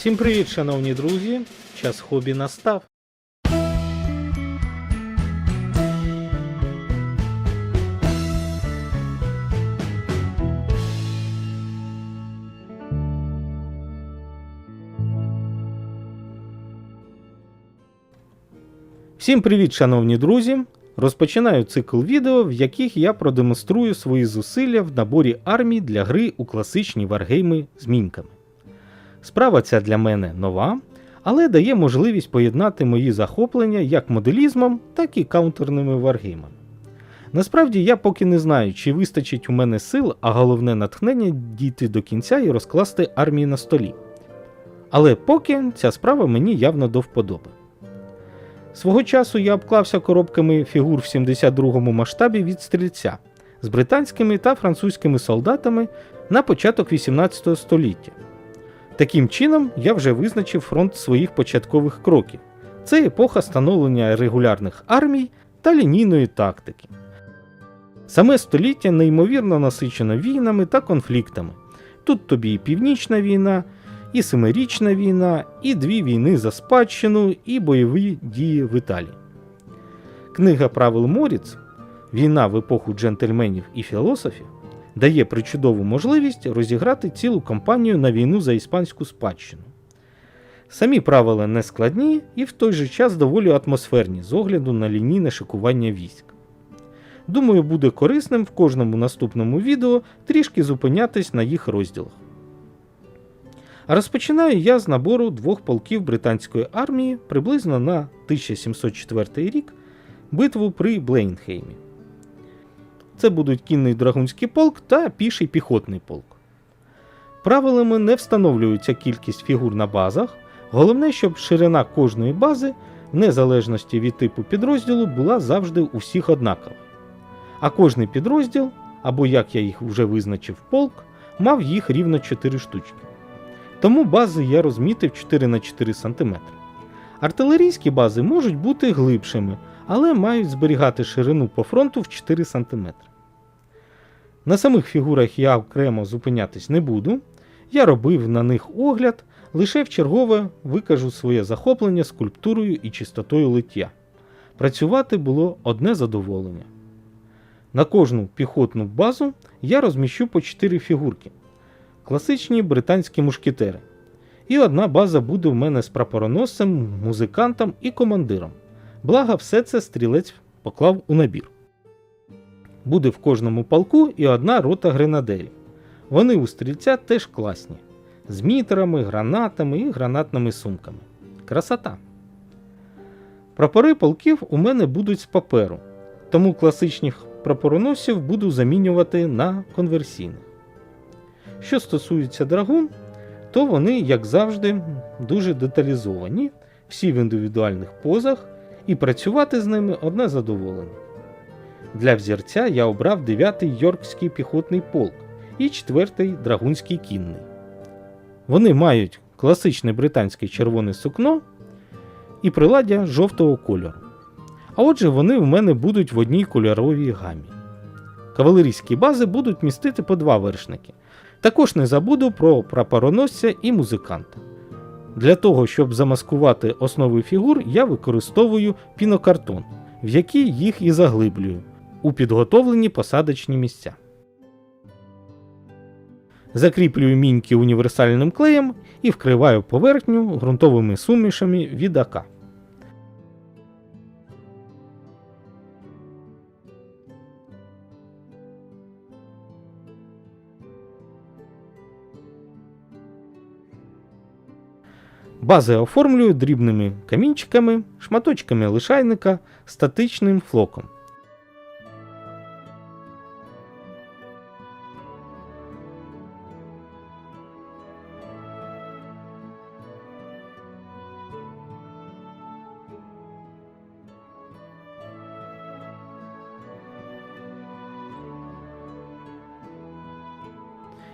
Всім привіт, шановні друзі! Час хобі настав. Всім привіт, шановні друзі! Розпочинаю цикл відео, в яких я продемонструю свої зусилля в наборі армій для гри у класичні варгейми з міньками. Справа ця для мене нова, але дає можливість поєднати мої захоплення як моделізмом, так і каунтерними варгеймами. Насправді я поки не знаю, чи вистачить у мене сил, а головне натхнення дійти до кінця і розкласти армії на столі. Але поки ця справа мені явно до вподоби. Свого часу я обклався коробками фігур в 72-му масштабі від стрільця з британськими та французькими солдатами на початок 18 століття. Таким чином, я вже визначив фронт своїх початкових кроків. Це епоха становлення регулярних армій та лінійної тактики. Саме століття неймовірно насичено війнами та конфліктами. Тут тобі і Північна війна, і Семирічна війна, і дві війни за спадщину, і бойові дії в Італії. Книга правил Моріц Війна в епоху джентльменів і філософів дає причудову можливість розіграти цілу кампанію на війну за іспанську спадщину. Самі правила не складні і в той же час доволі атмосферні з огляду на лінійне шикування військ. Думаю, буде корисним в кожному наступному відео трішки зупинятись на їх розділах. А розпочинаю я з набору двох полків британської армії приблизно на 1704 рік битву при Блейнхеймі. Це будуть кінний драгунський полк та піший піхотний полк. Правилами не встановлюється кількість фігур на базах. Головне, щоб ширина кожної бази, в незалежності від типу підрозділу, була завжди у всіх однакова. А кожний підрозділ, або як я їх вже визначив, полк, мав їх рівно 4 штучки. Тому бази я розмітив 4 на 4 см. Артилерійські бази можуть бути глибшими, але мають зберігати ширину по фронту в 4 см. На самих фігурах я окремо зупинятись не буду. Я робив на них огляд, лише вчергове викажу своє захоплення скульптурою і чистотою лиття. Працювати було одне задоволення. На кожну піхотну базу я розміщу по 4 фігурки. Класичні британські мушкетери. І одна база буде в мене з прапороносцем, музикантом і командиром. Благо, все це стрілець поклав у набір. Буде в кожному полку і одна рота гренадерів. Вони у стрільця теж класні, з мітерами, гранатами і гранатними сумками. Красота. Прапори полків у мене будуть з паперу, тому класичних прапороносців буду замінювати на конверсійних. Що стосується драгун, то вони, як завжди, дуже деталізовані, всі в індивідуальних позах, і працювати з ними одне задоволення. Для взірця я обрав 9-й Йоркський піхотний полк і 4-й драгунський кінний. Вони мають класичне британське червоне сукно і приладдя жовтого кольору. А отже, вони в мене будуть в одній кольоровій гамі. Кавалерійські бази будуть містити по два вершники. Також не забуду про прапороносця і музиканта. Для того, щоб замаскувати основи фігур, я використовую пінокартон, в який їх і заглиблюю у підготовлені посадочні місця. Закріплюю міньки універсальним клеєм і вкриваю поверхню ґрунтовими сумішами від АК. Бази оформлюю дрібними камінчиками, шматочками лишайника, статичним флоком.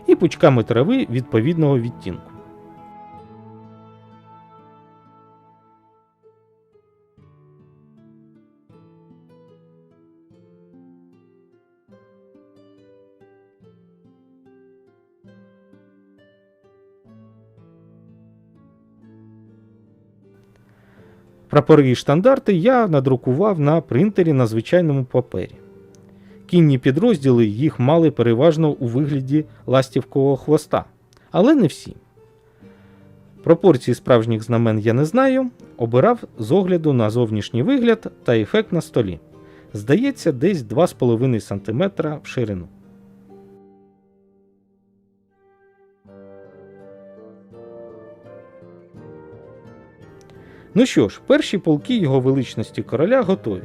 і пучками трави відповідного відтінку. Прапори і штандарти я надрукував на принтері на звичайному папері. Кінні підрозділи їх мали переважно у вигляді ластівкового хвоста, але не всі. Пропорції справжніх знамен я не знаю, обирав з огляду на зовнішній вигляд та ефект на столі. Здається, десь 2,5 см в ширину. Ну що ж, перші полки його величності короля готові.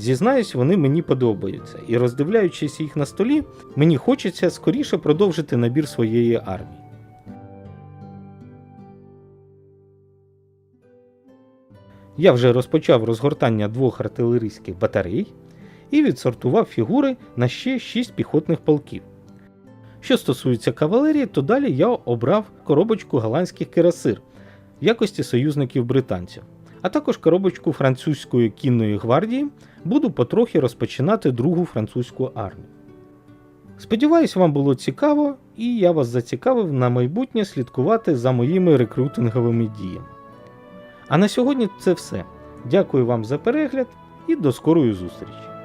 Зізнаюсь, вони мені подобаються, і роздивляючись їх на столі, мені хочеться скоріше продовжити набір своєї армії. Я вже розпочав розгортання двох артилерійських батарей і відсортував фігури на ще 6 піхотних полків. Що стосується кавалерії, то далі я обрав коробочку голландських кирасир в якості союзників британців, а також коробочку французької кінної гвардії буду потрохи розпочинати другу французьку армію. Сподіваюсь, вам було цікаво, і я вас зацікавив на майбутнє слідкувати за моїми рекрутинговими діями. А на сьогодні це все. Дякую вам за перегляд і до скорої зустрічі!